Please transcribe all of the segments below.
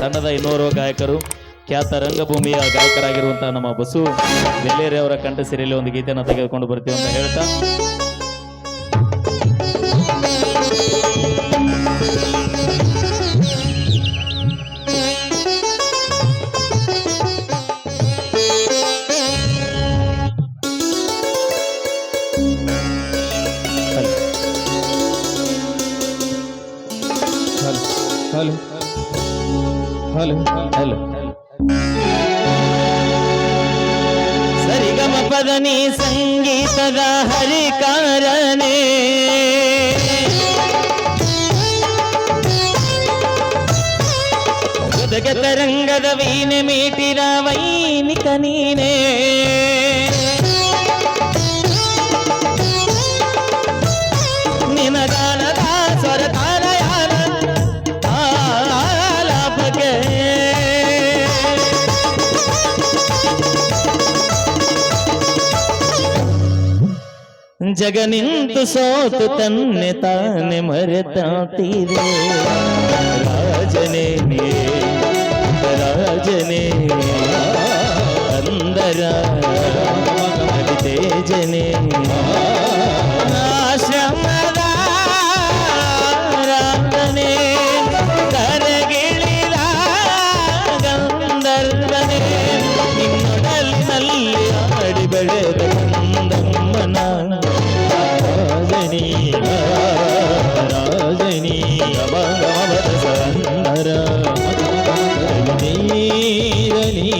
ತಂಡದ ಇನ್ನೋರ್ವ ಗಾಯಕರು, ಖ್ಯಾತ ರಂಗಭೂಮಿಯ ಗಾಯಕರಾಗಿರುವಂತಹ ನಮ್ಮ ಬಸು ಬೆಲ್ಲೇರಿ ಅವರ ಕಂಠ ಸಿರಿಯಲ್ಲಿ ಒಂದು ಗೀತೆಯನ್ನು ತೆಗೆದುಕೊಂಡು ಬರ್ತೀವಿ ಅಂತ ಹೇಳ್ತಾ. ಹಲೋ ಹಲೋ ಸರಿಗಮ ಪದನಿ ಸಂಗೀತದ ಹರಿಕಾರನೇ ಗದಗ ತರಂಗದ ವೀಣೆ ಮೀಟಿರ ವೈನಿಕ ನೀನೇ ಜಗ ನಿಂತು ಸೋತು ತನ್ನೆ ತಾನೆ ಮರೆತಾತಿದೆ ರಾಜನೇ ನೀ, ರಾಜನೇ ധാരാ നീരനീ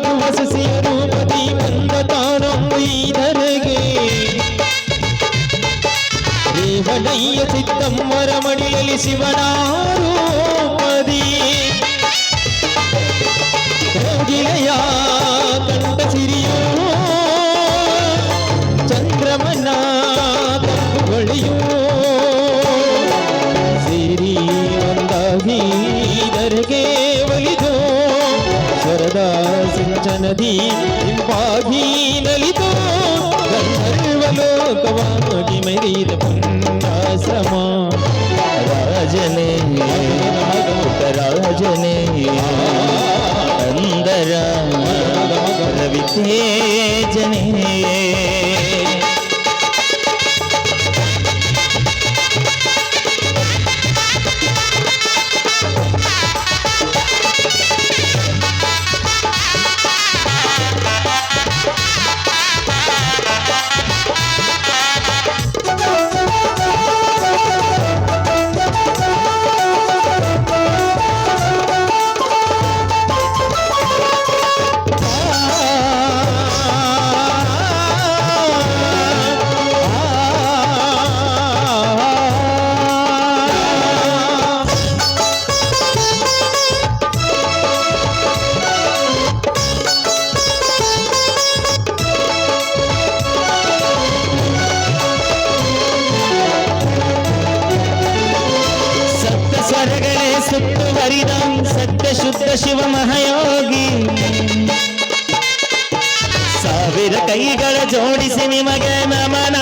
ಏನು ಬೆಳಗುವ ಸಸಿಯ ರೂಪದಿ ಬಂದ ತಾನೋ ಈಧರೆಗೆ ರೇವಣಯ್ಯ ಚಿತ್ತಮ್ಮರ ಮಡಿಲಲ್ಲಿ ಶಿವನ ಸಿಂಚನದಿ ಹಿಂಪಾಗಿ ನಲಿದೋ ಗಂಧರ್ವ ಲೋಕವಾಗಿ ಮೆರಿದ ಪುಣ್ಯಾಶ್ರಮ ರಾಜನೇ ರಾಜನೇ ಅಂದರ ರವಿತೇಜನೇ ಸ್ವರಗಳೇ ಸುತ್ತುವರಿದ ಸತ್ಯ ಶುದ್ಧ ಶಿವ ಮಹಾಯೋಗಿ. ಸಾವಿರ ಕೈಗಳ ಜೋಡಿಸಿ ನಿಮಗೆ ನಮನ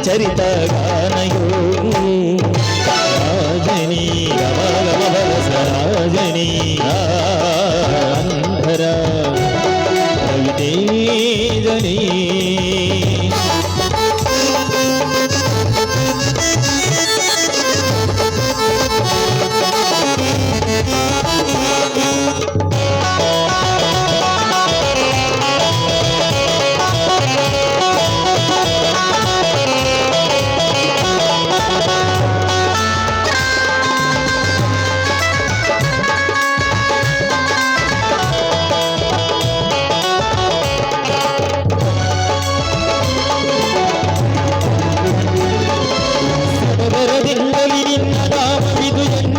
ಪುಣ್ಯ ಚರಿತ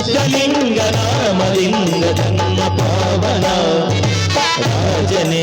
రాజలింగ రామలింగ జన్మ పవన. రాజనే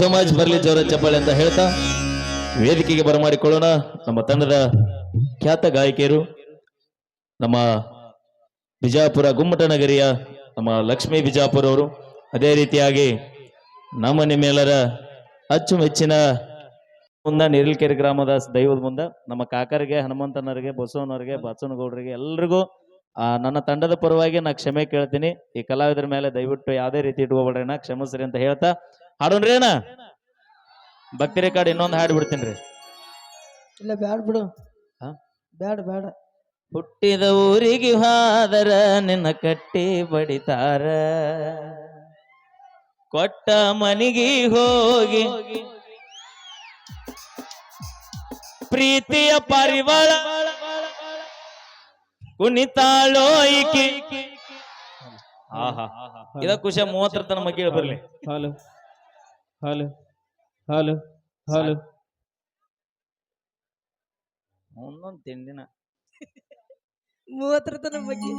ಥ್ಯಾಂಕ್ ಬರಲಿ ಜೋರ ಚಪ್ಪಾಳೆ ಅಂತ ಹೇಳ್ತಾ ವೇದಿಕೆಗೆ ಬರಮಾಡಿಕೊಳ್ಳೋಣ. ನಮ್ಮ ತಂಡದ ಖ್ಯಾತ ಗಾಯಕಿಯರು, ನಮ್ಮ ಬಿಜಾಪುರ ಗುಮ್ಮಟ ನಗರಿಯ ನಮ್ಮ ಲಕ್ಷ್ಮೀ ಬಿಜಾಪುರ ಅವರು ಅದೇ ರೀತಿಯಾಗಿ ನಮ್ಮ ನಿಮ್ಮೆಲ್ಲರ ಅಚ್ಚುಮೆಚ್ಚಿನ ಮುಂದ ನೀರಲ್ಕೆರೆ ಗ್ರಾಮದ ದೈವದ ಮುಂದೆ ನಮ್ಮ ಕಾಕರಿಗೆ, ಹನುಮಂತನವರಿಗೆ, ಬಸವನವರಿಗೆ, ಬಸವನಗೌಡರಿಗೆ ಎಲ್ರಿಗೂ ನನ್ನ ತಂಡದ ಪರವಾಗಿ ನಾ ಕ್ಷಮೆ ಕೇಳ್ತೀನಿ. ಈ ಕಲಾವಿದರ ಮೇಲೆ ದಯವಿಟ್ಟು ಯಾವುದೇ ರೀತಿ ಇಟ್ಕೋಬೇಡ್ರಿ ಕ್ಷಮಿಸ್ರಿ ಅಂತ ಹೇಳ್ತಾ ಹಾಡೋಣ್ರಿ ಏನ ಭಕ್ತಿ ರೆಕಾರ್ಡ್ ಇನ್ನೊಂದು ಹಾಡಿ ಬಿಡ್ತೀನಿ ಇಲ್ಲ ಬ್ಯಾಡ ಬಿಡು. ಹಾ? ಬ್ಯಾಡ ಬ್ಯಾಡ. ಹುಟ್ಟಿದ ಊರಿಗೆ ಹಾದರ ನಿನ್ನ ಕಟ್ಟಿ ಬಡಿತಾರ. ಕೊಟ್ಟ ಮನಿಗೆ ಹೋಗಿ ಪ್ರೀತಿಯ ಪರಿವಾಳ. ಕುಣಿತಾಳೋ ಈಕಿ ಆಹಾ. ಇದ ಖುಷಿ ಮೂವತ್ತರ ತನ ಮಕ್ಕಳು ಬರ್ಲಿ. ಹಲೋ ಹಲೋ ಹಲೋ ಒಂದೊಂದು ತಿಂಡಿನ ಮೂವತ್ತರ ತನ ಬಗ್ಗೆ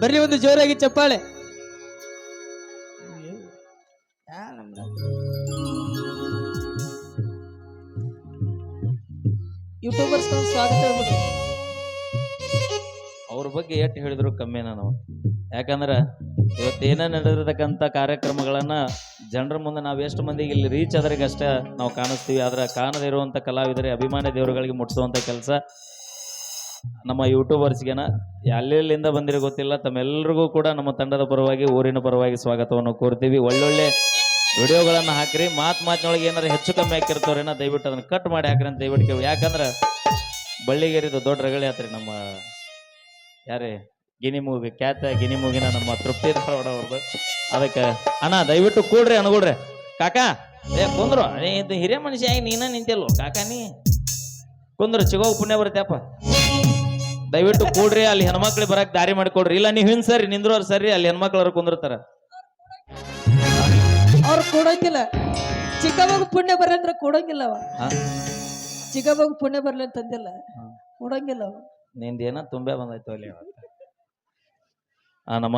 ಬರ್ರಿ ಒಂದು ಜೋರಾಗಿ ಚಪ್ಪಾಳೆ? ಯೂಟ್ಯೂಬರ್ಸ್ ಸ್ವಾಗತ ಹೇಳ್ಬಿಡ್ರಿ ಅವ್ರ ಬಗ್ಗೆ ಎಷ್ಟು ಹೇಳಿದ್ರು ಕಮ್ಮಿನ. ನಾವು ಯಾಕಂದ್ರ ಇವತ್ತೇನ ನಡೆದಿರತಕ್ಕಂಥ ಕಾರ್ಯಕ್ರಮಗಳನ್ನು ಜನರ ಮುಂದೆ ನಾವು ಎಷ್ಟು ಮಂದಿಗೆ ಇಲ್ಲಿ ರೀಚ್ ಆದ್ರಿಗೆ ಅಷ್ಟೇ ನಾವು ಕಾಣಿಸ್ತೀವಿ. ಆದ್ರೆ ಕಾಣದೇ ಇರುವಂತ ಕಲಾವಿದರೇ, ಅಭಿಮಾನಿ ದೇವರುಗಳಿಗೆ ಮುಟ್ಟಿಸುವಂತ ಕೆಲಸ ನಮ್ಮ ಯೂಟ್ಯೂಬರ್ಸ್ಗೆನ ಎಲ್ಲೆಲ್ಲಿಂದ ಬಂದಿರೋ ಗೊತ್ತಿಲ್ಲ. ತಮ್ಮೆಲ್ಲರಿಗೂ ಕೂಡ ನಮ್ಮ ತಂಡದ ಪರವಾಗಿ, ಊರಿನ ಪರವಾಗಿ ಸ್ವಾಗತವನ್ನು ಕೋರ್ತೀವಿ. ಒಳ್ಳೊಳ್ಳೆ ವಿಡಿಯೋಗಳನ್ನು ಹಾಕ್ರಿ. ಮಾತು ಮಾತಿನೊಳಗೆ ಏನಾರು ಹೆಚ್ಚು ಕಮ್ಮಿ ಹಾಕಿರ್ತವ್ರೇನ ದಯವಿಟ್ಟು ಅದನ್ನ ಕಟ್ ಮಾಡಿ ಹಾಕ್ರಿ ಅಂತ ದಯವಿಟ್ಟು ಕೇಳಿ. ಯಾಕಂದ್ರ ಬಳ್ಳಿಗೇರಿದು ದೊಡ್ಡ ರಗಳಿ ಆತ್ರಿ ನಮ್ಮ ಯಾರೇ ಗಿನಿ ಮೂವಿ ಖ್ಯಾತ ಗಿನಿ ಮೂಗಿನ ನಮ್ಮ ತೃಪ್ತಿ ಧಾರವಾಡ ಅವ್ರದ್ದು ಅದಕ್ಕೆ ಅಣ್ಣ ದಯವಿಟ್ಟು ಕೂಡ್ರಿ ಅನ್ಕೊಡ್ರಿ ಕಾಕಾ ಏ ಕುಂದ್ರು. ಏ, ಇದು ಹಿರಿಯ ಮನುಷ್ಯ ಆಗಿ ನೀನ ನಿಂತಿಲ್ವ ಕಾಕಾ ನೀ. ಕುಂದ್ರು ಚಿಗೋ ಪುಣ್ಯ ಬರ್ತೇಪ್ಪ ದಯವಿಟ್ಟು ಕೂಡ್ರಿ ಅಲ್ಲಿ ಹೆಣ್ಮಕ್ಳಿಗೆ ಬರಕ್ ದಾರಿ ಮಾಡಿಕೊಡ್ರಿ. ಇಲ್ಲ ನೀವು ಹಿಂದ್ ಸರಿ ನಿಂದ್ರೋರ್ ಸರಿ ಅಲ್ಲಿ ಹೆಣ್ಮಕ್ಳವ್ರು ಕುಂದಿರ್ತಾರ. ಅವ್ರು ಕೊಡಂಗಿಲ್ಲ ಚಿಕ್ಕವಾಗ ಪುಣ್ಯ ಬರ್ಲಿ ಅಂದ್ರೆ ಕೊಡಂಗಿಲ್ಲ ಅವ? ಚಿಕ್ಕವಾಗ ಪುಣ್ಯ ಬರ್ಲಿ ಅಂತಂದಿಲ್ಲ. ಕೊಡೋಂಗಿಲ್ಲ ಅವ. ನಿಂದೇನ ತುಂಬೆ ಬಂದಾಯ್ತು ಅಲ್ಲಿ ನಮ್ಮ